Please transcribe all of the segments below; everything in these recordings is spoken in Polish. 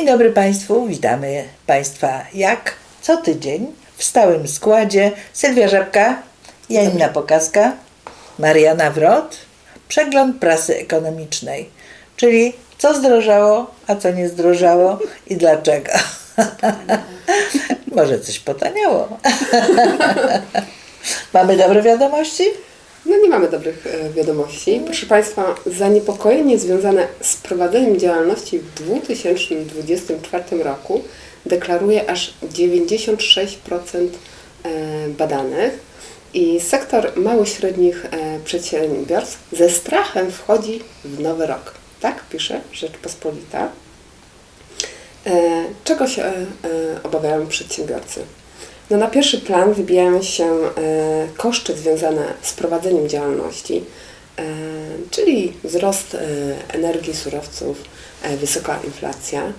Dzień dobry Państwu, witamy Państwa jak co tydzień w stałym składzie Sylwia Żabka, Janina Pokaska, Mariana Wrot, przegląd prasy ekonomicznej, czyli co zdrożało, a co nie zdrożało i dlaczego. Może coś potaniało. Mamy dobre wiadomości? No nie mamy dobrych e, wiadomości. Proszę Państwa, zaniepokojenie związane z prowadzeniem działalności w 2024 roku deklaruje aż 96% e, badanych i sektor małych i średnich e, przedsiębiorstw ze strachem wchodzi w nowy rok. Tak pisze Rzeczpospolita. Czego się obawiają przedsiębiorcy? No na pierwszy plan wybijają się e, koszty związane z prowadzeniem działalności, e, czyli wzrost e, energii, surowców, wysoka inflacja,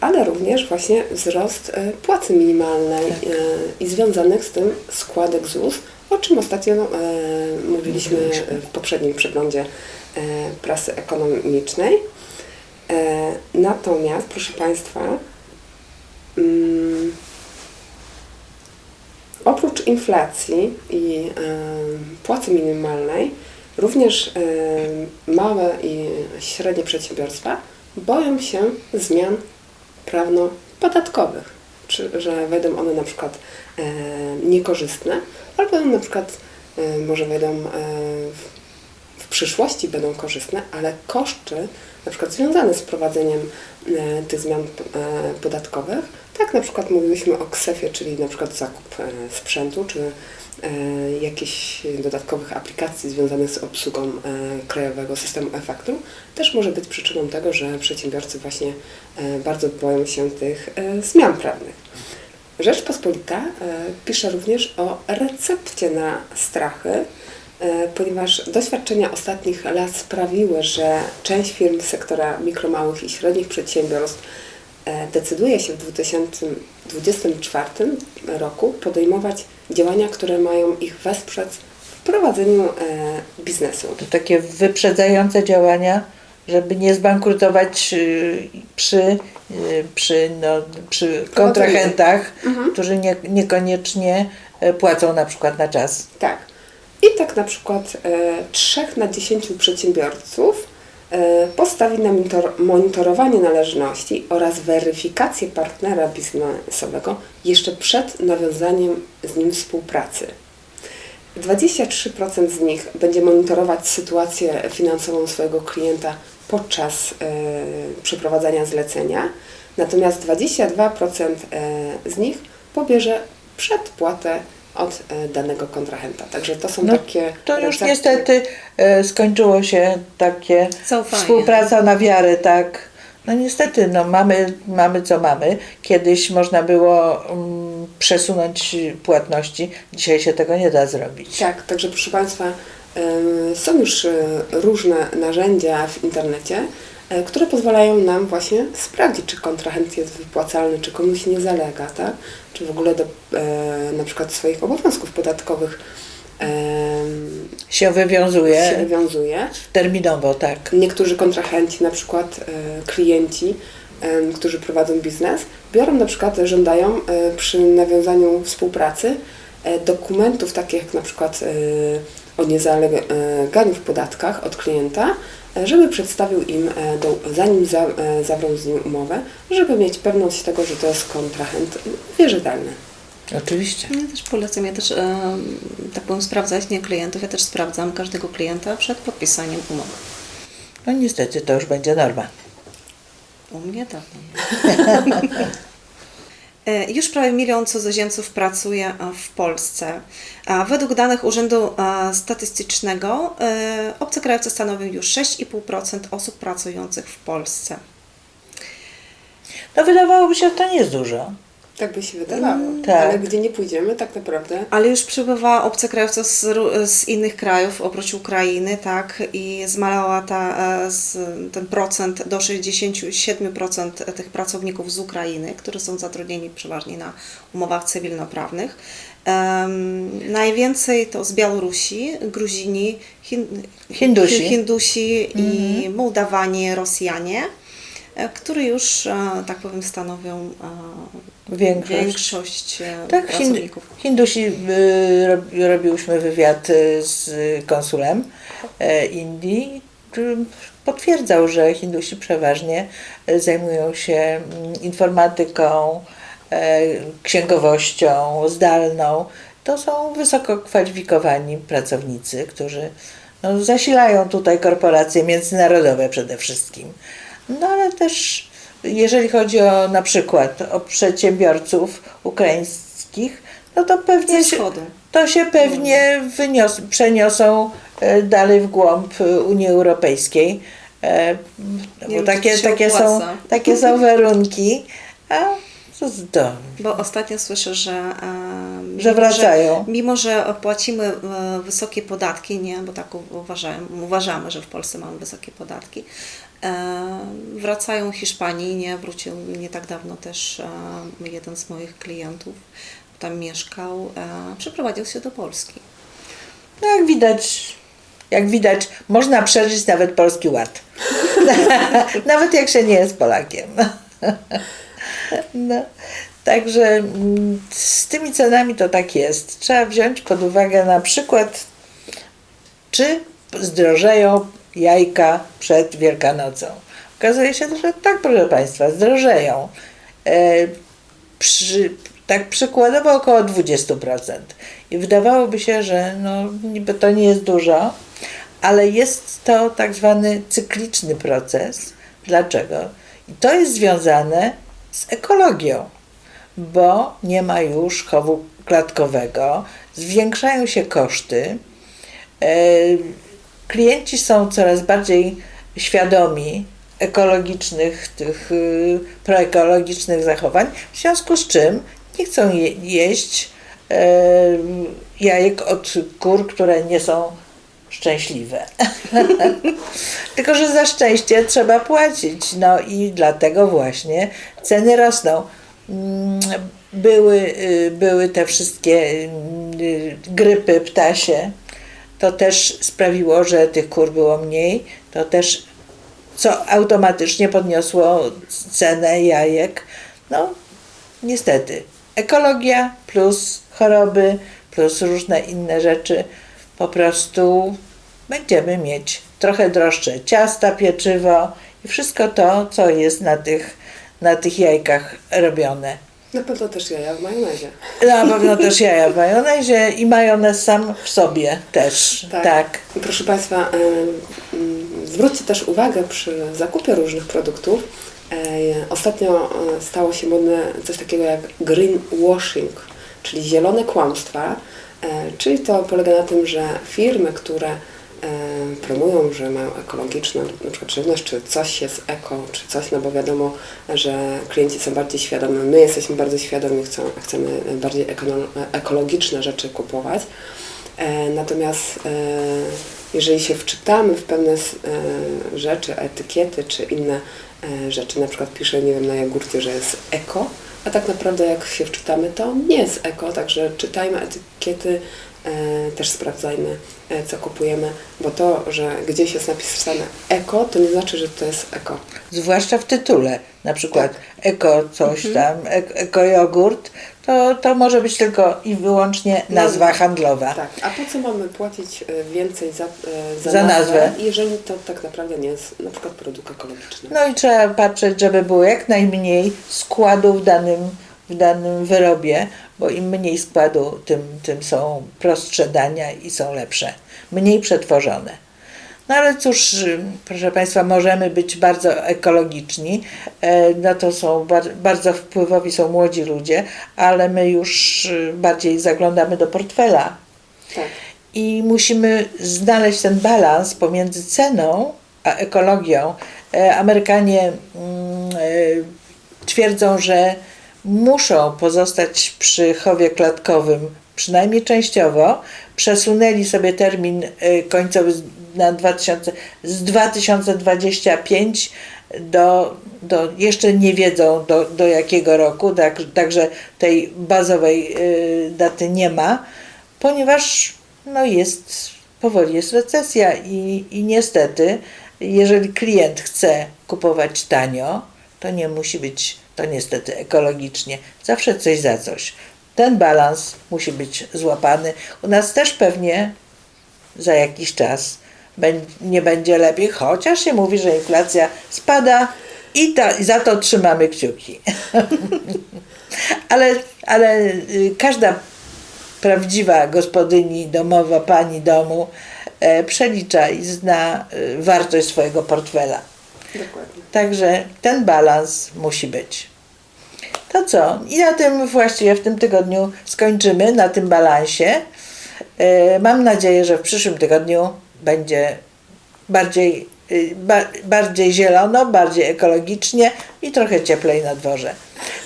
ale również właśnie wzrost płacy minimalnej e, i związanych z tym składek ZUS, o czym ostatnio mówiliśmy w poprzednim przeglądzie prasy ekonomicznej. Natomiast, proszę Państwa, mm, oprócz inflacji i e, płacy minimalnej, również e, małe i średnie przedsiębiorstwa boją się zmian prawno-podatkowych, czy, że wejdą one na przykład e, niekorzystne, albo na przykład może wejdą w przyszłości będą korzystne, ale koszty na przykład związane z prowadzeniem e, tych zmian e, podatkowych, tak na przykład mówiliśmy o KSEF-ie, czyli na przykład zakup e, sprzętu, czy jakichś dodatkowych aplikacji związanych z obsługą krajowego systemu e-faktur, też może być przyczyną tego, że przedsiębiorcy właśnie bardzo boją się tych zmian prawnych. Rzeczpospolita pisze również o recepcie na strachy, ponieważ doświadczenia ostatnich lat sprawiły, że część firm z sektora mikro, małych i średnich przedsiębiorstw e, decyduje się w 2024 roku podejmować działania, które mają ich wesprzeć w prowadzeniu e, biznesu. To takie wyprzedzające działania, żeby nie zbankrutować y, przy, y, przy, no, przy kontrahentach, którzy nie, niekoniecznie e, płacą na przykład na czas. Tak. Tak na przykład e, 3 na 10 przedsiębiorców e, postawi na monitor, monitorowanie należności oraz weryfikację partnera biznesowego jeszcze przed nawiązaniem z nim współpracy. 23% z nich będzie monitorować sytuację finansową swojego klienta podczas e, przeprowadzania zlecenia, natomiast 22% e, z nich pobierze przedpłatę od e, danego kontrahenta. Także to są No, takie. To już recepty. niestety e, skończyło się takie Zaufanie. współpraca na wiarę, tak. No niestety, no mamy, mamy co mamy. Kiedyś można było mm, przesunąć płatności, dzisiaj się tego nie da zrobić. Tak, także proszę Państwa, są już e, różne narzędzia w internecie, które pozwalają nam właśnie sprawdzić, czy kontrahent jest wypłacalny, czy komuś nie zalega, tak? czy w ogóle do e, na przykład swoich obowiązków podatkowych em, Się wywiązuje się wywiązuje. terminowo, tak. Niektórzy kontrahenci, na przykład e, klienci, em, którzy prowadzą biznes, biorą na przykład, żądają e, przy nawiązaniu współpracy e, dokumentów takich jak na przykład e, o niezaleganiu w podatkach od klienta, e, żeby przedstawił im, e, do, zanim za, e, zawrą z nim umowę, żeby mieć pewność tego, że to jest kontrahent wierzytelny. Oczywiście. Ja też polecam, ja też em, tak powiem sprawdzać nie klientów, ja też sprawdzam każdego klienta przed podpisaniem umowy. No niestety to już będzie norma. U mnie dawno. E, Już prawie milion cudzoziemców pracuje e, w Polsce. Według danych Urzędu e, Statystycznego obcokrajowcy stanowią już 6,5% osób pracujących w Polsce. No wydawałoby się, że to nie jest dużo. Tak by się wydawało. tak. Ale gdzie nie pójdziemy, tak naprawdę Ale już przybywa obcokrajowców z, z innych krajów, oprócz Ukrainy, tak, i zmalała ta, e, z, ten procent do 67% tych pracowników z Ukrainy, którzy są zatrudnieni przeważnie na umowach cywilnoprawnych. Em, najwięcej to z Białorusi, Gruzini, Hin, Hindusi. Hindusi i Mołdawanie, Rosjanie. E, które już, e, tak powiem, stanowią e, Większość. większość Tak, pracowników. Hindusi, rob- robiłyśmy wywiad z konsulem Indii. który Potwierdzał, że Hindusi przeważnie zajmują się mm, informatyką, księgowością zdalną. To są wysoko kwalifikowani pracownicy, którzy no, zasilają tutaj korporacje międzynarodowe przede wszystkim. No ale też jeżeli chodzi o na przykład o przedsiębiorców ukraińskich, no to pewnie się, to się pewnie wynios, przeniosą e, dalej w głąb e, Unii Europejskiej. E, Bo wiem, takie, takie, są, takie są warunki. A co z to? Bo ostatnio słyszę, że, mimo, Że wracają. Że, mimo, że płacimy wysokie podatki, nie, bo tak u- uważamy, że w Polsce mamy wysokie podatki, wracają Hiszpanii, nie, wrócił nie tak dawno też e, jeden z moich klientów, tam mieszkał, e, przeprowadził się do Polski. No jak widać, jak widać, można przeżyć nawet polski ład. nawet jak się nie jest Polakiem. no. Także mm, z tymi cenami to tak jest. Trzeba wziąć pod uwagę na przykład, czy zdrożeją jajka przed Wielkanocą. Okazuje się, że tak, proszę Państwa, zdrożeją. E, przy, tak przykładowo około 20%. I wydawałoby się, że no, niby to nie jest dużo, ale jest to tak zwany cykliczny proces. Dlaczego? I to jest związane z ekologią, bo nie ma już chowu klatkowego, zwiększają się koszty, e, klienci są coraz bardziej świadomi ekologicznych, tych y, proekologicznych zachowań, w związku z czym nie chcą je, jeść e, jajek od kur, które nie są szczęśliwe. Tylko, że za szczęście trzeba płacić. No i dlatego właśnie ceny rosną. Mm, Były, y, były te wszystkie y, grypy ptasie. To też sprawiło, że tych kur było mniej. To też co automatycznie podniosło cenę jajek. No, niestety. Ekologia plus choroby plus różne inne rzeczy. Po prostu będziemy mieć trochę droższe ciasta, pieczywo i wszystko to, co jest na tych, na tych jajkach robione. Na pewno też jaja w majonezie. Na pewno też jaja w majonezie i majonez sam w sobie też. tak. Proszę Państwa, mm, zwróćcie też uwagę przy zakupie różnych produktów. Ostatnio e, stało się modne coś takiego jak greenwashing, czyli zielone kłamstwa. E, Czyli to polega na tym, że firmy, które promują, że mają ekologiczną na przykład żywność, czy coś jest eko, czy coś, no bo wiadomo, że klienci są bardziej świadomi, my jesteśmy bardzo świadomi, chcą, chcemy bardziej ekologiczne rzeczy kupować. E, Natomiast e, jeżeli się wczytamy w pewne e, rzeczy, etykiety czy inne rzeczy, na przykład pisze, nie wiem, na jogurcie, że jest eko, a tak naprawdę jak się wczytamy, to nie jest eko, także czytajmy etykiety, też sprawdzajmy, e, co kupujemy, bo to, że gdzieś jest napisane eko, to nie znaczy, że to jest eko. Zwłaszcza w tytule. Na przykład eko coś tam, ek- eko jogurt, to, to może być tylko i wyłącznie nazwa Nazwa. handlowa. Tak, a po co mamy płacić e, więcej za, e, za, Za nazwę. nazwę, jeżeli to tak naprawdę nie jest na przykład produkt ekologiczny? No i trzeba patrzeć, żeby było jak najmniej składu w danym, w danym wyrobie, bo im mniej składu, tym, tym są prostsze dania i są lepsze, mniej przetworzone. No ale cóż, proszę Państwa, możemy być bardzo ekologiczni, e, no to są bar- bardzo wpływowi są młodzi ludzie, ale my już y, bardziej zaglądamy do portfela Tak. i musimy znaleźć ten balans pomiędzy ceną a ekologią. E, Amerykanie mm, e, twierdzą, że muszą pozostać przy chowie klatkowym przynajmniej częściowo. Przesunęli sobie termin e, końcowy na 2000, z 2025 do, do jeszcze nie wiedzą do, do jakiego roku, tak, także tej bazowej e, daty nie ma, ponieważ no jest, powoli jest recesja i, i niestety jeżeli klient chce kupować tanio, to nie musi być to niestety ekologicznie. Zawsze coś za coś. Ten balans musi być złapany. U nas też pewnie za jakiś czas nie będzie lepiej, chociaż się mówi, że inflacja spada i, i za to trzymamy kciuki. ale, ale y, każda prawdziwa gospodyni domowa, pani domu e, przelicza i zna y, wartość swojego portfela. Dokładnie. Także ten balans musi być. To co? I na tym właściwie w tym tygodniu skończymy, na tym balansie. E, Mam nadzieję, że w przyszłym tygodniu będzie bardziej, y, ba, bardziej zielono, bardziej ekologicznie i trochę cieplej na dworze.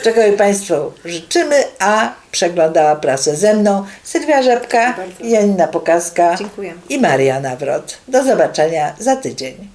Czego Państwu życzymy, a przeglądała prasę ze mną Sylwia Rzepka. Janina Pokaska Dziękuję. i Maria Nawrot. Do zobaczenia za tydzień.